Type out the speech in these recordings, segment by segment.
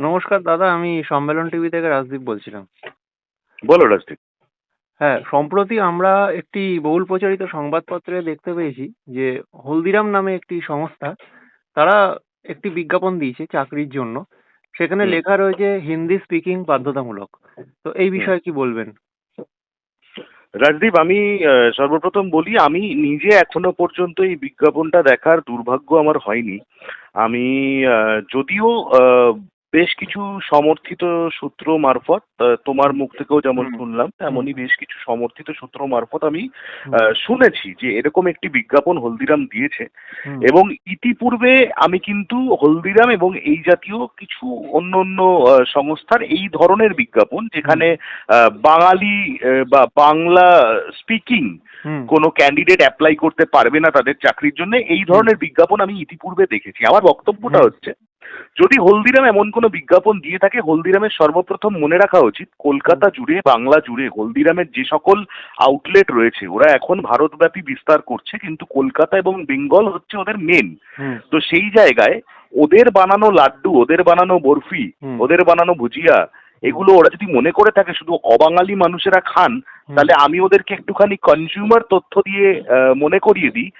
নমস্কার দাদা আমি সম্মেলন টিভি থেকে রাজদীপ বলছিলাম। বলো রাজদীপ। হ্যাঁ সম্প্রতি আমরা একটি বহুল প্রচারিত সংবাদপত্রে দেখতে পেয়েছি যে হলদিরাম নামে একটি সংস্থা তারা একটি বিজ্ঞাপন দিয়েছে চাকরির জন্য। সেখানে লেখা রয়েছে হিন্দি স্পিকিং বাধ্যতামূলক। তো এই বিষয়ে কি বলবেন? রাজদীপ আমি সর্বপ্রথম বলি আমি নিজে এখনও পর্যন্ত এই বিজ্ঞাপনটা দেখার দুর্ভাগ্য আমার হয়নি। আমি যদিও বেশ কিছু সমর্থিত সূত্র মারফত তোমার মুখ থেকেও যেমন শুনলাম তেমনই বেশ কিছু সমর্থিত সূত্র মারফত আমি শুনেছি যে এরকম একটি বিজ্ঞাপন হলদিরাম দিয়েছে। এবং ইতিপূর্বে আমি কিন্তু হলদিরাম এবং এই জাতীয় কিছু অন্য অন্য সংস্থার এই ধরনের বিজ্ঞাপন যেখানে বাঙালি বা বাংলা স্পিকিং। কোনো ক্যান্ডিডেট অ্যাপ্লাই করতে পারবে না তাদের চাকরির জন্য এই ধরনের বিজ্ঞাপন আমি ইতিপূর্বে দেখেছি। আমার বক্তব্যটা হচ্ছে যদি হলদিরাম এমন কোনো বিজ্ঞাপন দিয়ে থাকে হলদিরামের সর্বপ্রথম মনে রাখা উচিত কলকাতা জুড়ে বাংলা জুড়ে হলদিরামের যে সকল আউটলেট রয়েছে ওরা এখন ভারতব্যাপী বিস্তার করছে কিন্তু কলকাতা এবং বেঙ্গল হচ্ছে ওদের মেন তো সেই জায়গায় ওদের বানানো লাড্ডু ওদের বানানো বরফি ওদের বানানো ভুজিয়া এগুলো ওরা যদি মনে করে থাকে শুধু অবাঙালি মানুষেরা খান তাহলে আমি ওদেরকে একটুখানি কনজিউমার তথ্য দিয়ে মনে করিয়ে দিই।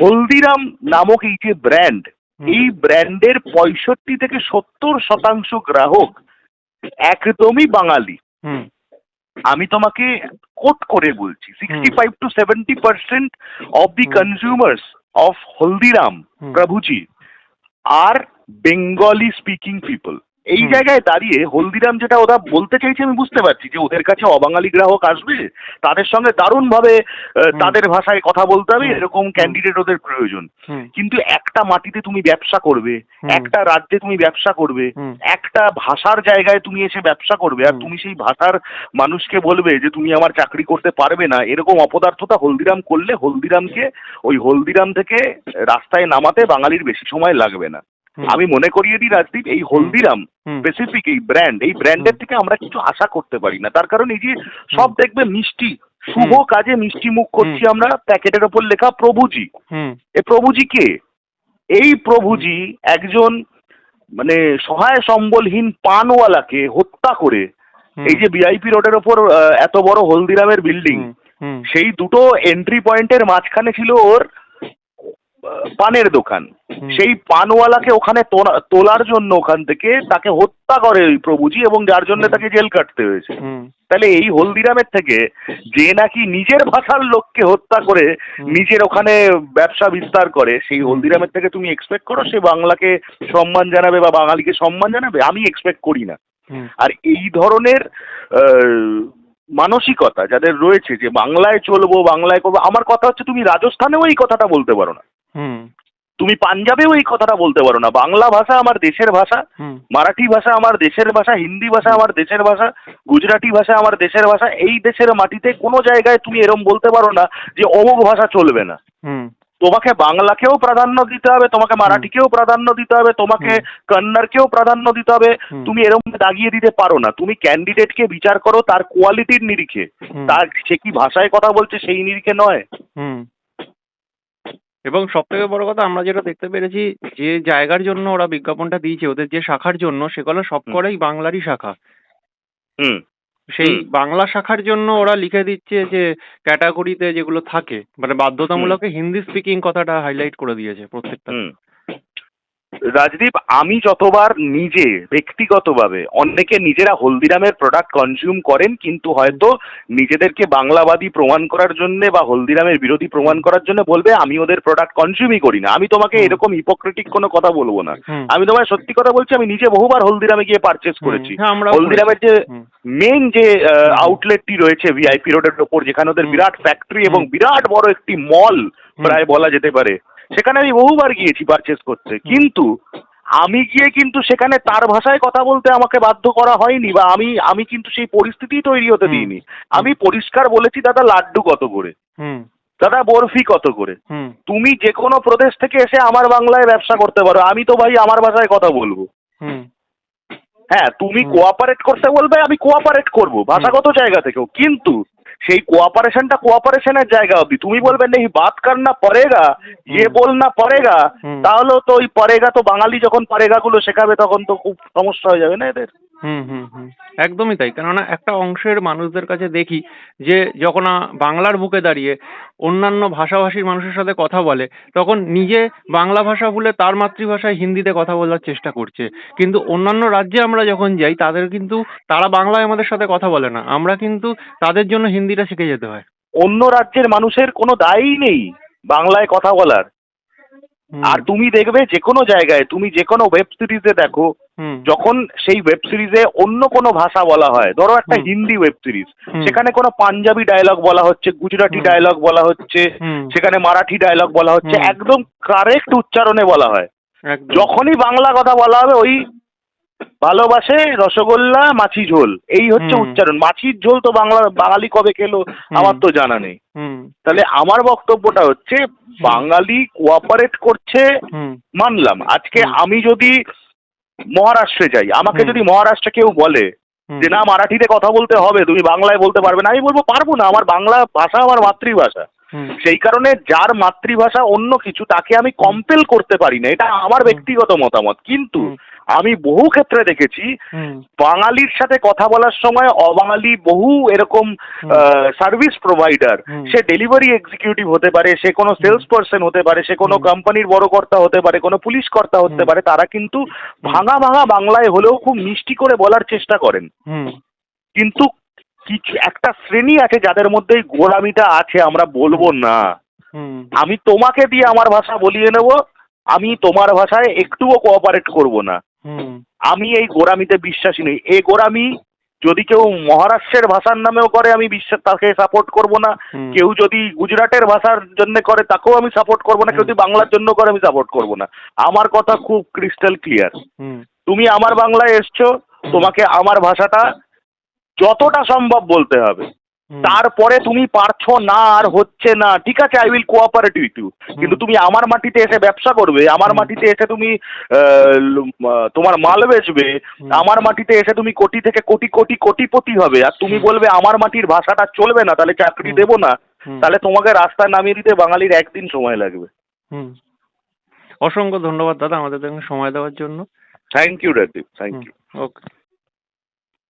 হলদিরাম নামক এই যে ব্র্যান্ড। এই ব্র্যান্ডের পঁয়ষট্টি থেকে সত্তর শতাংশ গ্রাহক একদমই বাঙালি। আমি তোমাকে কোট করে বলছি sixty five to seventy percent of the consumers of Haldiram Prabhuji R Bengali speaking people এই জায়গায় দাঁড়িয়ে হলদিরাম যেটা ওরা বলতে চাইছে আমি বুঝতে পারছি যে ওদের কাছে অবাঙালি গ্রাহক আসবে তাদের সঙ্গে দারুণভাবে। তাদের ভাষায় কথা বলতে হবে এরকম ক্যান্ডিডেট ওদের প্রয়োজন। কিন্তু একটা মাটিতে তুমি ব্যবসা করবে একটা রাজ্যে তুমি ব্যবসা করবে একটা ভাষার জায়গায় তুমি এসে ব্যবসা করবে আর তুমি সেই ভাষার মানুষকে বলবে যে তুমি আমার চাকরি করতে পারবে না এরকম অপদার্থতা হলদিরাম করলে হলদিরামকে ওই হলদিরাম থেকে রাস্তায় নামাতে বাঙালির বেশি সময় লাগবে না। আমি মনে করিয়ে দিই রাজদীপ এই হলদিরাম স্পেসিফিক এই ব্র্যান্ড এই ব্র্যান্ডের থেকে আমরা কিছু আশা করতে পারি না। তার কারণ এই যে সব দেখবে মিষ্টি শুভ কাজে মিষ্টি মুখ করছি আমরা প্যাকেটের ওপর লেখা প্রভুজি। এ প্রভুজি কে? এই প্রভুজি একজন মানে সহায় সম্বলহীন পানওয়ালাকে হত্যা করে এই যে ভিআইপি রোডের ওপর এত বড় হলদিরামের বিল্ডিং। সেই দুটো এন্ট্রি পয়েন্টের মাঝখানে ছিল ওর পানের দোকান। সেই পানওয়ালাকে ওখানে তোলা- তোলার জন্য ওখান থেকে তাকে হত্যা করে ওই প্রভুজি এবং যার জন্য তাকে জেল কাটতে হয়েছে। তাহলে এই হলদিরামের থেকে যে নাকি নিজের ভাষার লোককে হত্যা করে নিজের ওখানে ব্যবসা বিস্তার করে সেই হলদিরামের থেকে তুমি এক্সপেক্ট করো সে বাংলাকে সম্মান জানাবে বা বাঙালিকে সম্মান জানাবে? আমি এক্সপেক্ট করি না। আর এই ধরনের মানসিকতা যাদের রয়েছে যে বাংলায় চলবো বাংলায় করব আমার কথা হচ্ছে তুমি রাজস্থানেও এই কথাটা বলতে পারো না। হুম। তুমি পাঞ্জাবেও এই কথাটা বলতে পারো না বাংলা ভাষা আমার দেশের ভাষা। মারাঠি ভাষা আমার দেশের ভাষা হিন্দি ভাষা আমার দেশের ভাষা গুজরাটি ভাষা আমার দেশের ভাষা এই দেশের মাটিতে কোনো জায়গায় তুমি এরম বলতে পারো না যে অমুক ভাষা চলবে না হুম। তোমাকে বাংলাকেও প্রাধান্য দিতে হবে তোমাকে মারাঠিকেও প্রাধান্য দিতে হবে তোমাকে। কন্নড়কেও প্রাধান্য দিতে হবে তুমি এরকম দাগিয়ে দিতে পারো না তুমি ক্যান্ডিডেটকে বিচার করো তার কোয়ালিটির নিরিখে তার সে কি ভাষায় কথা বলছে সেই নিরিখে নয় হুম। এবং সব থেকে বড় কথা আমরা যেটা দেখতে পেরেছি যে জায়গার জন্য ওরা বিজ্ঞাপনটা দিয়েছে ওদের যে শাখার জন্য সেগুলো সবকটাই বাংলারই শাখা। হুম। সেই বাংলা শাখার জন্য ওরা লিখে দিচ্ছে যে ক্যাটাগরিতে যেগুলো থাকে মানে বাধ্যতামূলক হিন্দি স্পিকিং কথাটা হাইলাইট করে দিয়েছে প্রত্যেকটা। রাজদীপ আমি যতবার নিজে ব্যক্তিগতভাবে অনেকে নিজেরা হলদিরামের প্রোডাক্ট কনজিউম করেন কিন্তু হয়তো নিজেদেরকে বাংলাবাদী প্রমাণ করার জন্য বা হলদিরামের বিরোধী প্রমাণ করার জন্য বলবে আমি ওদের প্রোডাক্ট কনজিউমই করি না। আমি তোমাকে এরকম হিপোক্রেটিক কোনো কথা বলব না। আমি তোমায় সত্যি কথা বলছি আমি নিজে বহুবার হলদিরামে গিয়ে পারচেস করেছি। হ্যাঁ, হলদিরামের যে। মেন যে আউটলেটটি রয়েছে ভিআইপি রোডের ওপর যেখানে ওদের বিরাট ফ্যাক্টরি এবং বিরাট বড় একটি মল প্রায় বলা যেতে পারে। সেখানে আমি বহুবার গিয়েছি পারচেস করতে। কিন্তু আমি গিয়ে কিন্তু সেখানে তার ভাষায় কথা বলতে আমাকে বাধ্য করা হয়নি বা আমি আমি কিন্তু সেই পরিস্থিতি তৈরি হতে দিইনি। আমি পরিষ্কার বলেছি দাদা লাড্ডু কত করে? হুম। দাদা বরফি কত করে? তুমি যে কোনো প্রদেশ থেকে এসে আমার বাংলায় ব্যবসা করতে পারো। আমি তো ভাই আমার ভাষায় কথা বলব। হুম। হ্যাঁ তুমি। কোঅপারেট করতে বলবে আমি কোঅপারেট করব ভাষাগত জায়গা থেকেও। কিন্তু সেই কোঅপারেশনটা কোঅপারেশনের জায়গা অবধি। তুমি বলবে নেই বাত করনা পরেগা ইয়ে বল বলনা পরেগা তাহলে তাহলেও তো ওই পরেগা তো বাঙালি যখন পরেগাগুলো শেখাবে তখন তো খুব সমস্যা হয়ে যাবে না এদের? হুম হুম হুম। একদমই তাই। কেননা একটা অংশের মানুষদের কাছে দেখি যে, যখন বাংলার বুকে দাঁড়িয়ে অন্যান্য ভাষাভাষীর মানুষের সাথে কথা বলে, তখন নিজে বাংলা ভাষা ভুলে তার মাতৃভাষায় হিন্দিতে কথা বলার চেষ্টা করছে। কিন্তু অন্যান্য রাজ্যে আমরা যখন যাই, তাদের কিন্তু, তারা বাংলায় আমাদের সাথে কথা বলে না। আমরা কিন্তু তাদের জন্য হিন্দিটা শিখে যেতে হয়। অন্য রাজ্যের মানুষের কোনো দায়ই নেই বাংলায় কথা বলার। আর তুমি দেখবে যে কোনো জায়গায় তুমি যে কোনো ওয়েব সিরিজে দেখো যখন সেই ওয়েব সিরিজে অন্য কোনো ভাষা বলা হয় ধরো একটা হিন্দি ওয়েব সিরিজ সেখানে কোনো পাঞ্জাবি ডায়লগ বলা হচ্ছে গুজরাটি ডায়লগ বলা হচ্ছে সেখানে মারাঠি ডায়লগ বলা হচ্ছে একদম কারেক্ট উচ্চারণে বলা হয়। যখনই বাংলা কথা বলা হবে ওই ভালোবাসে রসগোল্লা মাছি ঝোল। এই হচ্ছে উচ্চারণ। মাছির ঝোল তো বাংলা বাঙালি কবে খেলো আমার তো জানা নেই। তাহলে আমার বক্তব্যটা হচ্ছে বাঙালি কোঅপারেট করছে মানলাম। আজকে আমি যদি মহারাষ্ট্রে যাই আমাকে যদি মহারাষ্ট্রে কেউ বলে যে না মারাঠিতে কথা বলতে হবে তুমি বাংলায় বলতে পারবে না। আমি বলব পারব না। আমার বাংলা ভাষা আমার মাতৃভাষা। সেই কারণে যার মাতৃভাষা অন্য কিছু তাকে আমি কম্পেল করতে পারি না। এটা আমার ব্যক্তিগত মতামত। কিন্তু আমি বহু ক্ষেত্রে দেখেছি বাঙালির সাথে কথা বলার সময় অবাঙালি বহু এরকম। সার্ভিস প্রোভাইডার সে ডেলিভারি এক্সিকিউটিভ হতে পারে সে কোনো সেলস পার্সন হতে পারে সে কোনো কোম্পানির বড় কর্তা হতে পারে কোনো পুলিশ কর্তা হতে পারে তারা কিন্তু ভাঙা ভাঙা বাংলায় হলেও খুব মিষ্টি করে বলার চেষ্টা করেন। কিন্তু কিছু একটা শ্রেণি আছে যাদের মধ্যে এই গোড়ামিটা আছে আমরা বলব না। আমি তোমাকে দিয়ে আমার ভাষা বলিয়ে নেব আমি তোমার ভাষায় একটুও কোঅপারেট করব না। আমি এই গোড়ামিতে বিশ্বাসী নই। এই গোড়ামি যদি কেউ মহারাষ্ট্রের ভাষার নামেও করে আমি বিশ্বাস তাকে সাপোর্ট করব না। কেউ যদি গুজরাটের ভাষার জন্য করে তাকেও আমি সাপোর্ট করব না। কেউ যদি বাংলার জন্য করে আমি সাপোর্ট করব না। আমার কথা খুব ক্রিস্টাল ক্লিয়ার তুমি আমার বাংলায় এসছো তোমাকে আমার ভাষাটা যতটা সম্ভব বলতে হবে। তারপরে তুমি পারছ না আর হচ্ছে না। ঠিক আছে I will cooperate with you কিন্তু তুমি আমার মাটিতে এসে ব্যবসা করবে আমার মাটিতে এসে তুমি তোমার মাল বেচবে আমার মাটিতে এসে তুমি কোটি থেকে কোটি কোটি কোটিপতি হবে। আর তুমি বলবে আমার মাটির ভাষাটা চলবে না তাহলে চাকরি। দেবো না। তাহলে তোমাকে রাস্তায় নামিয়ে দিতে বাঙালির একদিন সময় লাগবে। অসংখ্য ধন্যবাদ দাদা আমাদের সময় দেওয়ার জন্য। Thank you Rajdeep thank you okay